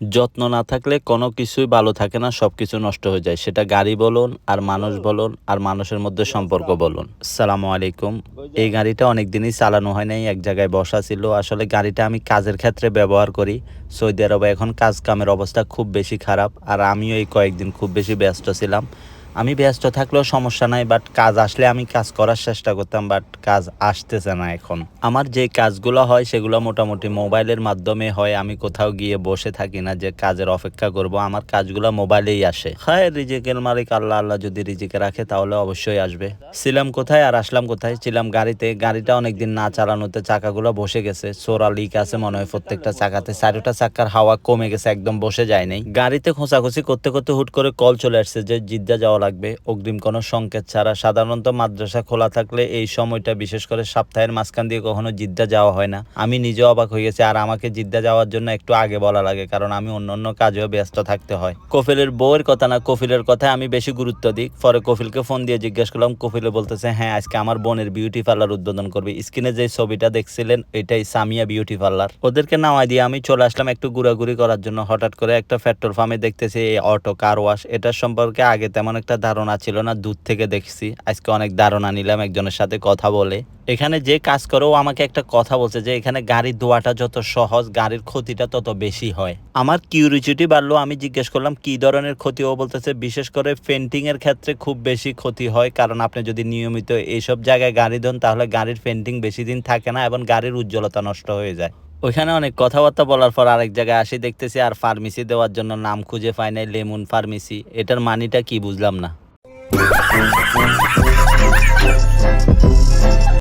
যত্ন না থাকলে কোনো কিছুই ভালো থাকে না সব কিছু নষ্ট হয়ে যায়। সেটা গাড়ি বলুন, আর মানুষ বলুন, আর মানুষের মধ্যে সম্পর্ক বলুন। সালামু আলাইকুম। এই গাড়িটা অনেক দিনই চালানো হয় নাই, এক জায়গায় বসা ছিল। আসলে গাড়িটা আমি কাজের ক্ষেত্রে ব্যবহার করি। সৌদি আরবে এখন কাজ কামের অবস্থা খুব বেশি খারাপ, আর আমিও এই কয়েকদিন খুব বেশি ব্যস্ত ছিলাম। আমি ব্যস্ত থাকলেও সমস্যা নাই বাট কাজ আসলে আমি কাজ করার চেষ্টা করতাম বাট কাজ আসতেছে না এখন। আমার যে কাজগুলো হয়, সেগুলো মোটামুটি মোবাইলের মাধ্যমে হয়। আমি কোথাও গিয়ে বসে থাকি না যে কাজের অপেক্ষা করব। আমার কাজগুলো মোবাইলেই আসে। হ্যাঁ রিজিকের মালিক, আল্লাহ আল্লাহ যদি রিজিকে রাখে, তাহলে অবশ্যই আসবে। ছিলাম কোথায় আর আসলাম কোথায়? ছিলাম গাড়িতে। গাড়িটা অনেকদিন না চালানোতে চাকাগুলো বসে গেছে। সোরা লিক আছে, মনে হয় প্রত্যেকটা চাকাতে। চারোটা চাকার হাওয়া কমে গেছে, একদম বসে যায় নাই। গাড়িতে খোঁচাখুচি করতে করতে হুট করে কল চলে আসছে যে জিদ্দা যাওয়া লাগবে। অগ্রিম কোনো সংকেত ছাড়া সাধারণত মাদ্রাসা খোলা থাকলে এই সময়টা বিশেষ করে সপ্তাহের মাঝখান দিয়ে কখনো জিদ্দা যাওয়া হয় না। আমি নিজে অবাক হয়ে গেছি, আর আমাকে জিদ্দা যাওয়ার জন্য একটু আগে বলা লাগে, কারণ আমি অন্য অন্য কাজেও ব্যস্ত থাকতে হয়। কফিলের বউয়ের কথা না, কফিলের কথায় আমি বেশি গুরুত্ব দিই। পরে কফিলকে ফোন দিয়ে জিজ্ঞেস করলাম, কফিলে বলতেছে হ্যাঁ আজকে আমার বোনের বিউটি পার্লার উদ্বোধন করবে। স্ক্রিনে যে ছবিটা দেখছিলেন, এটাই সামিয়া বিউটি পার্লার ওদেরকে নামাই দিয়ে আমি চলে আসলাম একটু ঘোরাঘুরি করার জন্য। হঠাৎ করে একটা পেট্রোল পাম্পে দেখতেছি, এই অটো, কার ওয়াশ এটার সম্পর্কে আগে তেমন একটা ধারণা ছিল না, দূর থেকে দেখছি। আজকে অনেক ধারণা নিলাম, একজনের সাথে কথা বলে। এখানে যে কাজ করে, ও আমাকে একটা কথা বলছে যে, এখানে গাড়ির ধোয়াটা যত সহজ, গাড়ির ক্ষতিটা তত বেশি হয়। আমার কিউরিচিটি বাড়লো, আমি জিজ্ঞেস করলাম, কি ধরনের ক্ষতি? ও বলতেছে, বিশেষ করে পেন্টিং এর ক্ষেত্রে খুব বেশি ক্ষতি হয়, কারণ আপনি যদি নিয়মিত এইসব জায়গায় গাড়ি দেন তাহলে গাড়ির পেন্টিং বেশি দিন থাকে না এবং গাড়ির উজ্জ্বলতা নষ্ট হয়ে যায়। ওইখানে অনেক কথাবার্তা বলার পর আরেক জায়গায় আসি, দেখতেছি আর ফার্মেসি দেওয়ার জন্য নাম খুঁজে পাই নাই, লেমন ফার্মেসি এটার মানিটা কি বুঝলাম না।